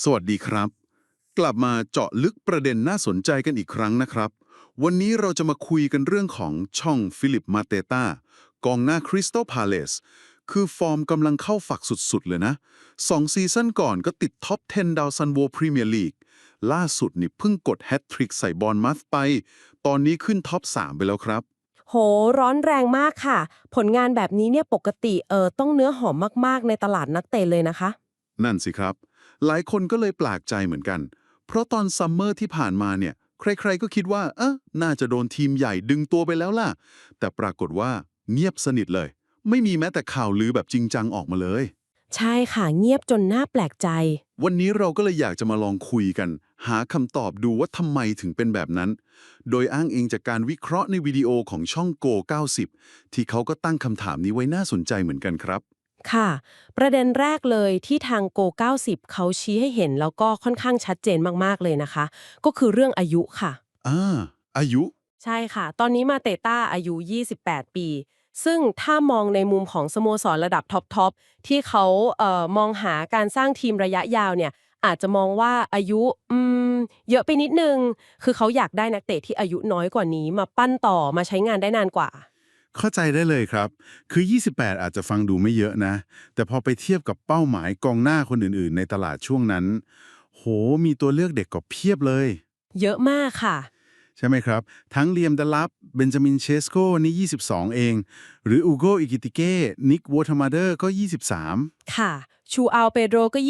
สวัสดีครับ กลับมาเจาะลึกประเด็นน่าสนใจกันอีกครั้งนะครับ วันนี้เราจะมาคุยกันเรื่องของช่องฟิลิปมาเตตากองหน้าคริสตัลพาเลสคือฟอร์มกำลังเข้าฝักสุดๆ เลยนะสองซีซั่นก่อนก็ติดท็อป 10 ดาวซันโวพรีเมียร์ลีกล่าสุดนี่เพิ่งกดแฮตทริกใส่บอลมัสไป ตอนนี้ขึ้นท็อป 3 ไปแล้วครับ โห ร้อนแรงมากค่ะ ผลงานแบบนี้เนี่ยปกติเออต้องเนื้อหอมมากๆในตลาดนักเตะเลยนะคะ นั่นสิครับ หลายคนก็เลยแปลกใจเหมือนกัน เพราะตอนซัมเมอร์ที่ผ่านมาเนี่ย ใครๆก็คิดว่า เออน่าจะโดนทีมใหญ่ดึงตัวไปแล้วล่ะ แต่ปรากฏว่าเงียบสนิทเลย ไม่มีแม้แต่ข่าวลือแบบจริงจังออกมาเลย ใช่ค่ะเงียบจนน่าแปลกใจ วันนี้เราก็เลยอยากจะมาลองคุยกัน หาคำตอบดูว่าทำไมถึงเป็นแบบนั้น โดยอ้างอิงจากการวิเคราะห์ในวิดีโอของช่อง Go 90 ที่เขาก็ตั้งคำถามนี้ไว้น่าสนใจเหมือนกันครับ ค่ะ ประเด็นแรกเลยที่ทางโก 90 เขาชี้ให้เห็นแล้วก็ค่อนข้างชัดเจนมากๆเลยนะคะ ก็คือเรื่องอายุค่ะอ่าอายุ ใช่ค่ะ ตอนนี้มาเตต้าอายุ 28 ปี ซึ่งถ้ามองในมุมของสโมสรระดับท็อปๆที่เขาเอ่อมองหาการสร้างทีมระยะยาวเนี่ยอาจจะมองว่าอายุอืมเยอะไปนิดนึง คือเขาอยากได้นักเตะที่อายุน้อยกว่านี้มาปั้นต่อมาใช้งานได้นานกว่า เข้าใจได้เลยครับ คือ 28 อาจจะฟังดูไม่เยอะนะ แต่พอไปเทียบกับเป้าหมายกองหน้าคนอื่น ๆ ในตลาดช่วงนั้น โห มีตัวเลือกเด็กก็เพียบเลย เยอะมากค่ะ ใช่ไหมครับ ทั้งเลียมดลับ เบนจามินเชสโกนี่ 22 เอง หรืออูโกอิกิติเก้ นิกวอทมาเดอร์ก็ 23 ค่ะ ชูอัลเปโดรก็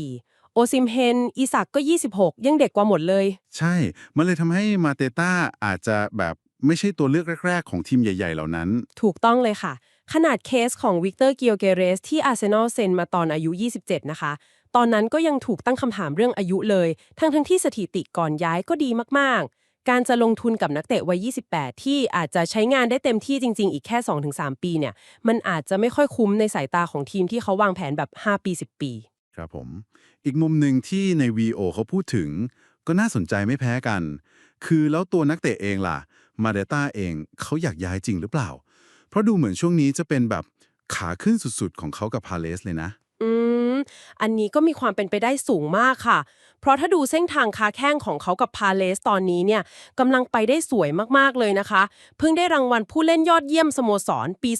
24โอซิมเฮน อิสักก็ 26 ยังเด็กกว่าหมดเลย ใช่ มันเลยทำให้มาเตต้าอาจจะแบบ ไม่ใช่ตัวเลือกแรก ๆ ของทีมใหญ่ ๆ เหล่านั้น ถูกต้องเลยค่ะ ขนาดเคสของวิกเตอร์เกียวเกเรสที่อาร์เซนอลเซ็นมาตอนอายุ 27 นะคะ ตอนนั้นก็ยังถูกตั้งคำถามเรื่องอายุเลย ทั้งทั้งๆที่สถิติก่อนย้ายก็ดีมากๆ การจะลงทุนกับนักเตะวัย 28 ที่อาจจะใช้งานได้เต็มที่จริง ๆ อีกแค่ 2-3 ปีเนี่ย มันอาจจะไม่ค่อยคุ้มในสายตาของทีมที่เขาวางแผนแบบ 5 ปี 10 ปี ครับผม อีกมุมหนึ่งที่ใน VO เขาพูดถึง ก็น่าสนใจไม่แพ้กัน คือแล้วตัวนักเตะเองล่ะ มาเดต้าเองเขาอยากย้ายจริงหรือเปล่า เพราะดูเหมือนช่วงนี้จะเป็นแบบขาขึ้นสุดๆ ของเขากับพาเลสเลยนะ อืม อันนี้ก็มีความเป็นไปได้สูงมากค่ะ เพราะถ้าดูเส้นทางค้าแข้งของเขากับพาเลสตอนนี้เนี่ยกำลังไปได้สวยมากๆเลยนะคะ เพิ่งได้รางวัลผู้เล่นยอดเยี่ยมสโมสร ปี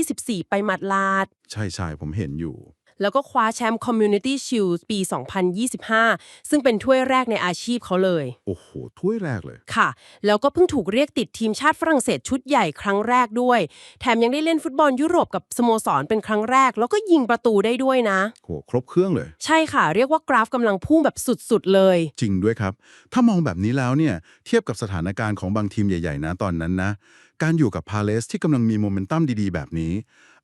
2024 ไปหมัดลาด ใช่ใช่ผมเห็นอยู่ แล้วก็คว้าแชมป์ Community Shield ปี 2025 ซึ่งเป็นถ้วยแรกในอาชีพเขาเลย โอ้โห ถ้วยแรกเลย ค่ะ แล้วก็เพิ่งถูกเรียกติดทีมชาติฝรั่งเศสชุดใหญ่ครั้งแรกด้วย แถมยังได้เล่นฟุตบอลยุโรปกับสโมสรเป็นครั้งแรก แล้วก็ยิงประตูได้ด้วยนะ โห ครบเครื่องเลย ใช่ค่ะ เรียกว่ากราฟกำลังพุ่งแบบสุดๆเลย จริงด้วยครับ ถ้ามองแบบนี้แล้วเนี่ย เทียบกับสถานการณ์ของบางทีมใหญ่ๆนะตอนนั้นนะ การอยู่กับพาเลสที่กำลังมีโมเมนตัมดีๆ แบบนี้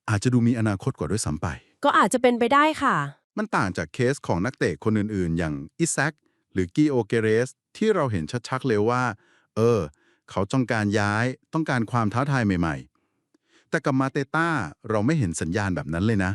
อาจจะดูมีอนาคตกว่าด้วยซ้ำไป ก็อาจจะเป็นไปได้ค่ะ มันต่างจากเคสของนักเตะคนอื่นๆ อย่างอิซักหรือกิโอเกเรส ที่เราเห็นชัดๆเลยว่า เออ เขาต้องการย้ายต้องการความท้าทายใหม่ๆ แต่กับมาเตต้าเราไม่เห็นสัญญาณแบบนั้นเลยนะ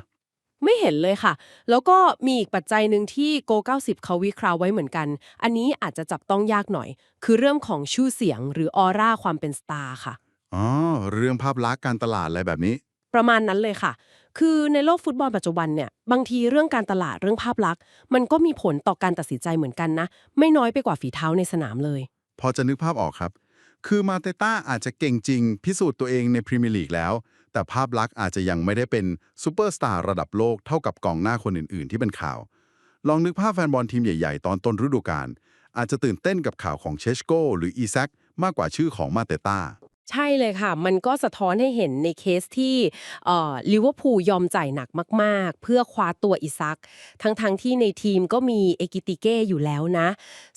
ไม่เห็นเลยค่ะ แล้วก็มีอีกปัจจัยหนึ่งที่โก 90 เขาวิเคราะห์ไว้เหมือนกัน อันนี้อาจจะจับต้องยากหน่อย คือเรื่องของชื่อเสียงหรือออร่าความเป็นสตาร์ค่ะอ๋อเรื่องภาพลักษณ์การตลาดอะไรแบบนี้ ประมาณนั้นเลยค่ะ คือในโลกฟุตบอลปัจจุบันเนี่ยบางทีเรื่องการตลาดเรื่องภาพลักษณ์ มันก็มีผลต่อการตัดสินใจเหมือนกันนะ ไม่น้อยไปกว่าฝีเท้าในสนามเลย พอจะนึกภาพออกครับ คือมาเตต้าอาจจะเก่งจริง พิสูจน์ตัวเองในพรีเมียร์ลีกแล้ว แต่ภาพลักษณ์อาจจะยังไม่ได้เป็นซูเปอร์สตาร์ระดับโลกเท่ากับกองหน้าคนอื่นๆ ที่เป็นข่าว ลองนึกภาพแฟนบอลทีมใหญ่ๆ ตอนต้นฤดูกาลอาจจะตื่นเต้นกับข่าวของเชชโกหรืออีแซกมากกว่าชื่อของมาเตต้า ใช่เลยค่ะ มันก็สะท้อนให้เห็นในเคสที่ลิเวอร์พูลยอมจ่ายหนักมากๆ เพื่อคว้าตัวอิซัก ทั้งๆทที่ในทีมก็มีเอกิติเก้อยู่แล้วนะ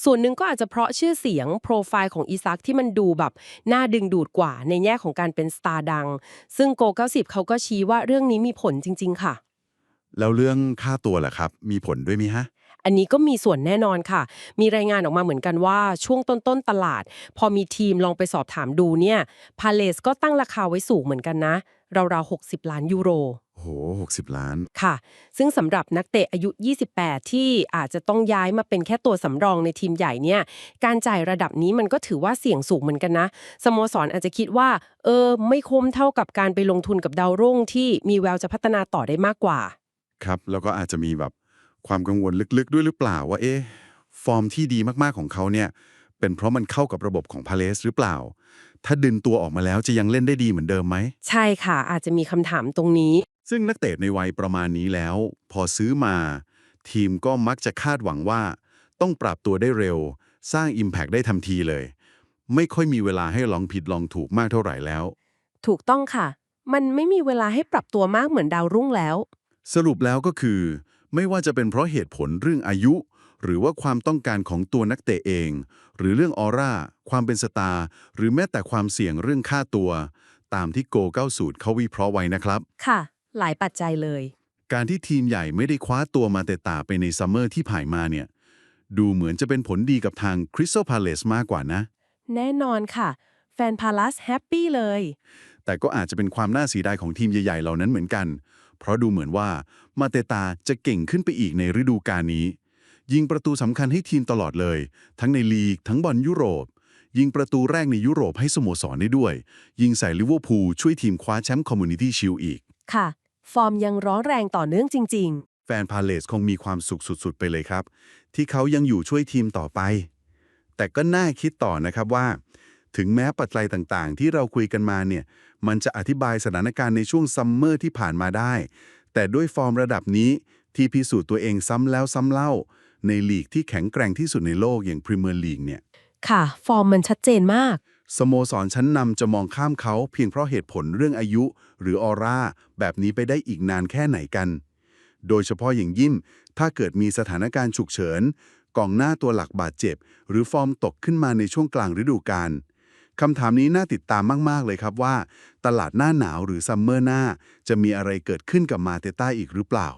ส่วนหนึ่งก็อาจจะเพราะชื่อเสียงโปรไฟล์ของอิซักที่มันดูแบบน่าดึงดูดกว่าในแง่ของการเป็นสตาร์ดัง ซึ่งโก90เขาก็ชี้ว่าเรื่องนี้มีผลจริง ๆ ค่ะ แล้วเรื่องค่าตัวล่ะครับ มีผลด้วยไหมฮะ อันนี้ก็มีส่วนแน่นอนค่ะ มีรายงานออกมาเหมือนกันว่าช่วงต้นๆตลาด พอมีทีมลองไปสอบถามดูเนี่ยพาเลสก็ตั้งราคาไว้สูงเหมือนกันนะราวๆ60 ล้านยูโรโอ้โห60 ล้าน ค่ะ ซึ่งสำหรับนักเตะอายุ 28 ที่อาจจะต้องย้ายมาเป็นแค่ตัวสำรองในทีมใหญ่เนี่ย การจ่ายระดับนี้มันก็ถือว่าเสี่ยงสูงเหมือนกันนะ สโมสรอาจจะคิดว่า เออ ไม่คุ้มเท่ากับการไปลงทุนกับดาวรุ่งที่มีแววจะพัฒนาต่อได้มากกว่า ครับ แล้วก็อาจจะมีแบบ ความกังวลลึกๆ ด้วยหรือเปล่าว่าเอ๊ะฟอร์มที่ดีมากๆของเขาเนี่ยเป็นเพราะมันเข้ากับระบบของพาเลสหรือเปล่า ถ้าดึงตัวออกมาแล้วจะยังเล่นได้ดีเหมือนเดิมไหม ใช่ค่ะ อาจจะมีคำถามตรงนี้ ซึ่งนักเตะในวัยประมาณนี้แล้ว พอซื้อมา ทีมก็มักจะคาดหวังว่า ต้องปรับตัวได้เร็ว สร้าง Impact ได้ทันทีเลย ไม่ค่อยมีเวลาให้ลองผิดลองถูกมากเท่าไหร่แล้ว ถูกต้องค่ะ มันไม่มีเวลาให้ปรับตัวมากเหมือนดาวรุ่งแล้ว สรุปแล้วก็คือ ไม่ว่าจะเป็นเพราะเหตุผลเรื่องอายุ หรือว่าความต้องการของตัวนักเตะเอง หรือเรื่องออร่า ความเป็นสตาร์ หรือแม้แต่ความเสี่ยงเรื่องค่าตัว ตามที่โก90เขาวิเคราะห์ไว้นะครับ ค่ะ หลายปัจจัยเลย การที่ทีมใหญ่ไม่ได้คว้าตัวมาเตตาไปในซัมเมอร์ที่ผ่านมาเนี่ย ดูเหมือนจะเป็นผลดีกับทางคริสตัลพาเลสมากกว่านะ แน่นอนค่ะ แฟนพาลัสแฮปปี้เลย แต่ก็อาจจะเป็นความน่าเสียดายของทีมใหญ่ๆเหล่านั้นเหมือนกัน เพราะดูเหมือนว่ามาเตตาจะเก่งขึ้นไปอีกในฤดูกาลนี้ ยิงประตูสำคัญให้ทีมตลอดเลย ทั้งในลีก ทั้งบอลยุโรป ยิงประตูแรกในยุโรปให้สโมสรได้ด้วย ยิงใส่ลิเวอร์พูลช่วยทีมคว้าแชมป์คอมมูนิตี้ชิลอีก ค่ะ ฟอร์มยังร้อนแรงต่อเนื่องจริงแฟนพาเลสคงมีความสุขสุด ๆ ไปเลยครับ ที่เขายังอยู่ช่วยทีมต่อไป แต่ก็น่าคิดต่อนะครับว่า ถึงแม้ปัจจัยต่างๆ ที่เราคุยกันมาเนี่ย มันจะอธิบายสถานการณ์ในช่วงซัมเมอร์ที่ผ่านมาได้ แต่ด้วยฟอร์มระดับนี้ที่พิสูจน์ตัวเองซ้ำแล้วซ้ำเล่า ในลีกที่แข็งแกร่งที่สุดในโลกอย่างพรีเมียร์ลีกเนี่ยๆค่ะ ฟอร์มมันชัดเจนมาก สโมสรชั้นนำจะมองข้ามเขาเพียงเพราะเหตุผลเรื่องอายุ หรือออร่าแบบนี้ไปได้อีกนานแค่ไหนกัน โดยเฉพาะอย่างยิ่งถ้าเกิดมีสถานการณ์ฉุกเฉินกองหน้าตัวหลักบาดเจ็บ หรือฟอร์มตกขึ้นมาในช่วงกลางฤดูกาล คำถามนี้น่าติดตามมาก ๆ เลยครับว่า ตลาดหน้าหนาวหรือซัมเมอร์หน้า จะมีอะไรเกิดขึ้นกับมาเตต้าอีกหรือเปล่า